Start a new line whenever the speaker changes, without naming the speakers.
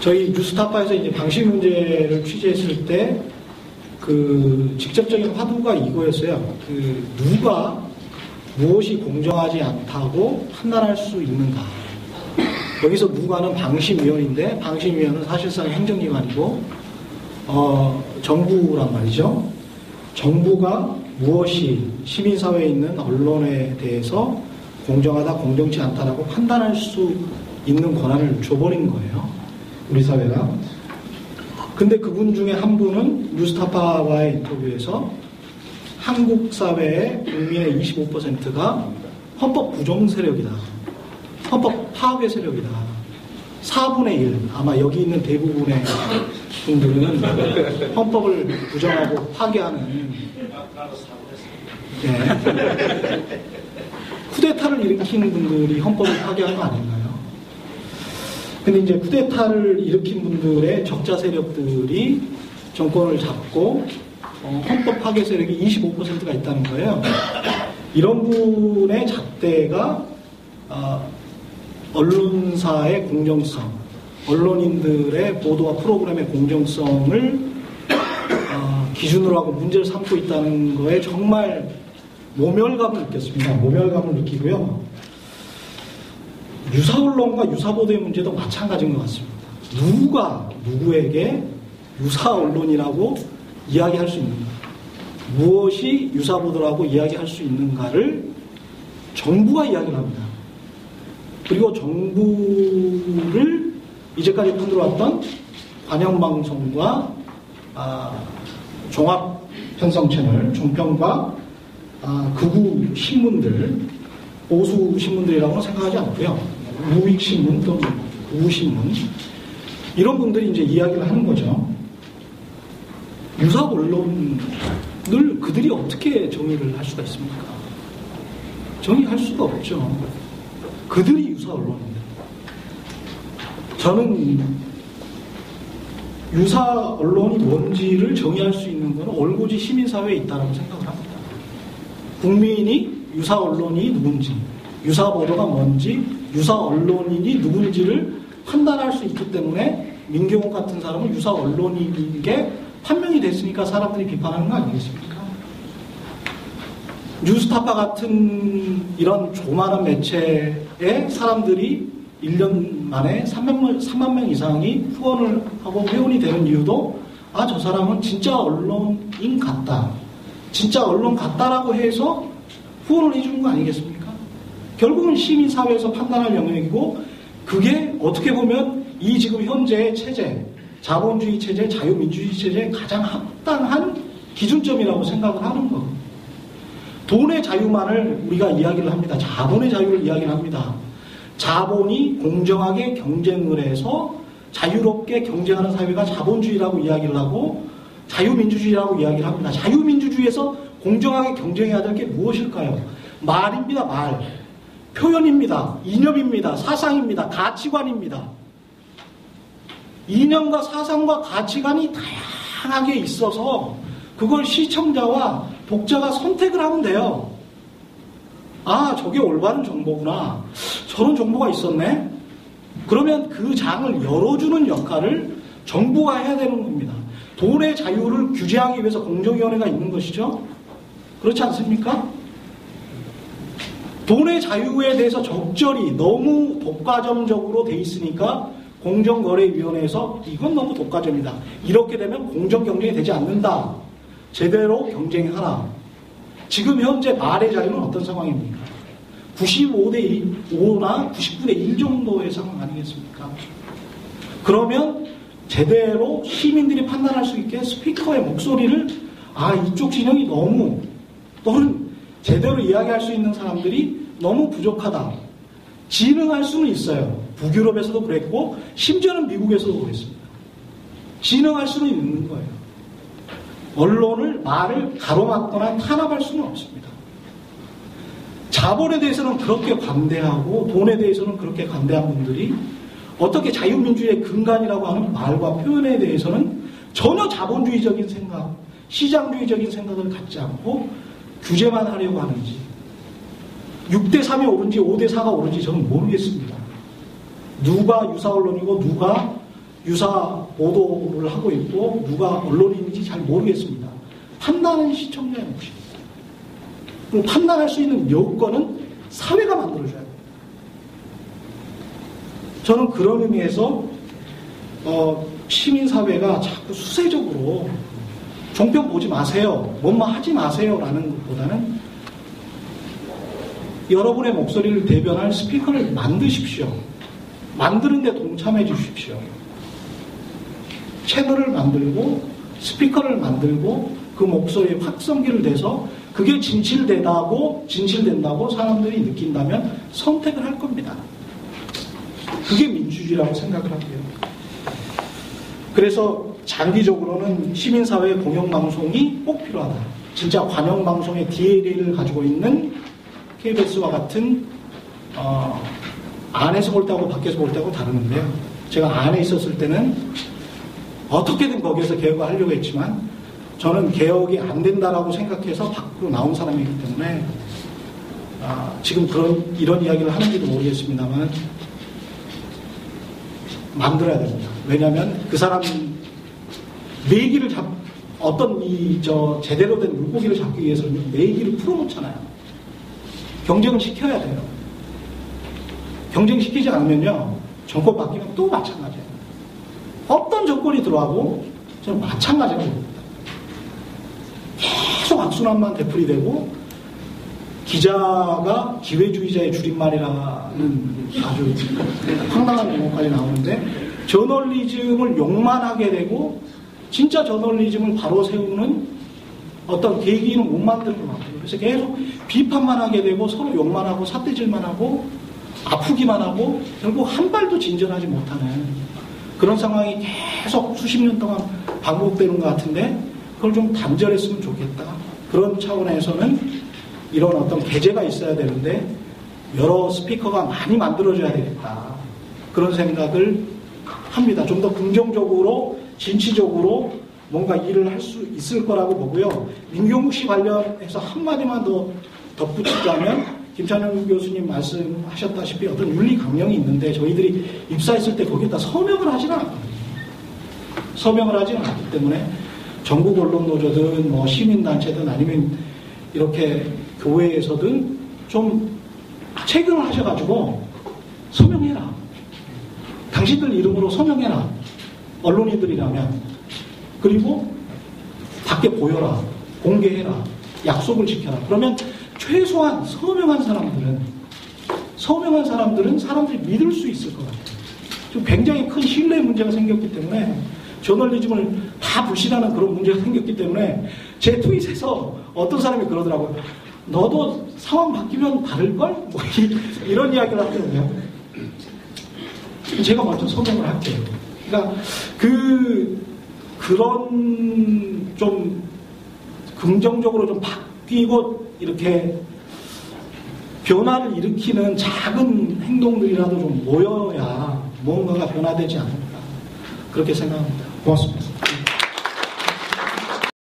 저희 뉴스타파에서 이제 방식 문제를 취재했을 때 그 직접적인 화두가 이거였어요. 그 누가 무엇이 공정하지 않다고 판단할 수 있는가. 여기서 누가는 방심위원인데 방심위원은 사실상 행정기관이고 어, 정부란 말이죠. 정부가 무엇이 시민사회에 있는 언론에 대해서 공정하다, 공정치 않다라고 판단할 수 있는 권한을 줘버린 거예요. 우리 사회가. 근데 그분 중에 한 분은 뉴스타파와의 인터뷰에서 한국 사회의 국민의 25%가 헌법 부정 세력이다. 헌법 파괴 세력이다. 4분의 1. 아마 여기 있는 대부분의 분들은 헌법을 부정하고 파괴하는 네. 쿠데타를 일으킨 분들이 헌법을 파괴한 거 아닌가요? 근데 이제 쿠데타를 일으킨 분들의 적자 세력들이 정권을 잡고 어, 헌법 파괴 세력이 25%가 있다는 거예요. 이런 분의 잣대가 어, 언론사의 공정성, 언론인들의 보도와 프로그램의 공정성을 어, 기준으로 하고 문제를 삼고 있다는 거에 정말 모멸감을 느꼈습니다. 모멸감을 느끼고요. 유사 언론과 유사 보도의 문제도 마찬가지인 것 같습니다. 누가 누구에게 유사 언론이라고 이야기할 수 있는가? 무엇이 유사 보도라고 이야기할 수 있는가를 정부가 이야기를 합니다. 그리고 정부를 이제까지 만들어왔던 관영방송과 아, 종합편성 채널, 종편과 아, 극우 신문들, 보수 신문들이라고는 생각하지 않고요. 우익 신문 또는 우우 신문 이런 분들이 이제 이야기를 하는 거죠. 유사 언론을 그들이 어떻게 정의를 할 수가 있습니까? 정의할 수가 없죠. 그들이 유사 언론입니다. 저는 유사 언론이 뭔지를 정의할 수 있는 것은 얼고지 시민사회에 있다고 생각을 합니다. 국민이 유사 언론이 누군지, 유사 보도가 뭔지, 유사 언론인이 누군지를 판단할 수 있기 때문에 민경욱 같은 사람은 유사 언론인 게 판명이 됐으니까 사람들이 비판하는 거 아니겠습니까? 뉴스타파 같은 이런 조만한 매체에 사람들이 1년 만에 3만 명, 3만 명 이상이 후원을 하고 회원이 되는 이유도 아, 저 사람은 진짜 언론인 같다. 진짜 언론 같다라고 해서 후원을 해주는 거 아니겠습니까? 결국은 시민사회에서 판단할 영역이고 그게 어떻게 보면 이 지금 현재의 체제, 자본주의 체제, 자유민주주의 체제의 가장 합당한 기준점이라고 생각을 하는 거. 돈의 자유만을 우리가 이야기를 합니다. 자본의 자유를 이야기를 합니다. 자본이 공정하게 경쟁을 해서 자유롭게 경쟁하는 사회가 자본주의라고 이야기를 하고 자유민주주의라고 이야기를 합니다. 자유민주주의에서 공정하게 경쟁해야 될 게 무엇일까요? 말입니다, 말. 표현입니다. 이념입니다. 사상입니다. 가치관입니다. 이념과 사상과 가치관이 다양하게 있어서 그걸 시청자와 독자가 선택을 하면 돼요. 아, 저게 올바른 정보구나. 저런 정보가 있었네. 그러면 그 장을 열어주는 역할을 정부가 해야 되는 겁니다. 돈의 자유를 규제하기 위해서 공정위원회가 있는 것이죠. 그렇지 않습니까? 돈의 자유에 대해서 적절히 너무 독과점적으로 돼 있으니까 공정거래위원회에서 이건 너무 독과점이다. 이렇게 되면 공정 경쟁이 되지 않는다. 제대로 경쟁하라. 지금 현재 말의 자리는 어떤 상황입니까? 95대 5나 99대 1 정도의 상황 아니겠습니까? 그러면 제대로 시민들이 판단할 수 있게 스피커의 목소리를 아 이쪽 진영이 너무 또는 제대로 이야기할 수 있는 사람들이 너무 부족하다. 진흥할 수는 있어요. 북유럽에서도 그랬고 심지어는 미국에서도 그랬습니다. 진흥할 수는 있는 거예요. 언론을 말을 가로막거나 탄압할 수는 없습니다. 자본에 대해서는 그렇게 관대하고 돈에 대해서는 그렇게 관대한 분들이 어떻게 자유민주주의의 근간이라고 하는 말과 표현에 대해서는 전혀 자본주의적인 생각, 시장주의적인 생각을 갖지 않고 규제만 하려고 하는지 6대 3이 옳은지 5대 4가 옳은지 저는 모르겠습니다. 누가 유사 언론이고 누가 유사 보도를 하고 있고 누가 언론인인지 잘 모르겠습니다. 판단은 시청자의 몫입니다. 그리고 판단할 수 있는 여건은 사회가 만들어줘야 돼요. 저는 그런 의미에서 어, 시민사회가 자꾸 수세적으로 종편 보지 마세요. 뭔만 하지 마세요 라는 것보다는 여러분의 목소리를 대변할 스피커를 만드십시오. 만드는데 동참해 주십시오. 채널을 만들고 스피커를 만들고 그 목소리에 확성기를 대서 그게 진실되다고 진실된다고 사람들이 느낀다면 선택을 할 겁니다. 그게 민주주의라고 생각을 하고요. 그래서 장기적으로는 시민사회 공영방송이 꼭 필요하다. 진짜 관영방송의 DNA를 가지고 있는 KBS와 같은 어, 안에서 볼 때하고 밖에서 볼 때하고 다르는데요. 제가 안에 있었을 때는 어떻게든 거기에서 개혁을 하려고 했지만 저는 개혁이 안 된다라고 생각해서 밖으로 나온 사람이기 때문에 아, 지금 그런 이런 이야기를 하는지도 모르겠습니다만 만들어야 됩니다. 왜냐하면 그 사람 내기를 잡 어떤 이 저 제대로 된 물고기를 잡기 위해서는 내기를 풀어놓잖아요. 경쟁을 시켜야 돼요. 경쟁시키지 않으면요 정권 바뀌면 또 마찬가지예요. 어떤 정권이 들어와도 저는 마찬가지라고 봅니다. 계속 악순환만 되풀이되고 기자가 기회주의자의 줄임말이라는 아주 황당한 용어까지 나오는데 저널리즘을 욕만 하게 되고 진짜 저널리즘을 바로 세우는 어떤 계기는 못 만드는 것 같아요. 그래서 계속 비판만 하게 되고 서로 욕만 하고 삿대질만 하고 아프기만 하고 결국 한 발도 진전하지 못하는 그런 상황이 계속 수십 년 동안 반복되는 것 같은데 그걸 좀 단절했으면 좋겠다. 그런 차원에서는 이런 어떤 계제가 있어야 되는데 여러 스피커가 많이 만들어져야 되겠다. 그런 생각을 합니다. 좀 더 긍정적으로, 진취적으로 뭔가 일을 할 수 있을 거라고 보고요. 민경욱 씨 관련해서 한마디만 더 덧붙이자면 김찬영 교수님 말씀하셨다시피 어떤 윤리 강령이 있는데 저희들이 입사했을 때 거기에다 서명을 하지는 않거든요. 서명을 하지는 않기 때문에 전국 언론 노조든 뭐 시민단체든 아니면 이렇게 교회에서든 좀 체결을 하셔가지고 서명해라. 당신들 이름으로 서명해라. 언론인들이라면. 그리고 밖에 보여라. 공개해라. 약속을 지켜라. 그러면 최소한 서명한 사람들은 서명한 사람들은 사람들이 믿을 수 있을 것 같아요. 지금 굉장히 큰 신뢰 문제가 생겼기 때문에 저널리즘을 다 부실하는 그런 문제가 생겼기 때문에 제 트윗에서 어떤 사람이 그러더라고요. 너도 상황 바뀌면 다를걸? 뭐 이, 런 이야기를 하거든요. 제가 먼저 서명을 할게요. 그러니까 그 그런 좀 긍정적으로 좀 바뀌고 이렇게 변화를 일으키는 작은 행동들이라도 좀 모여야 뭔가가 변화되지 않을까 그렇게 생각합니다. 고맙습니다.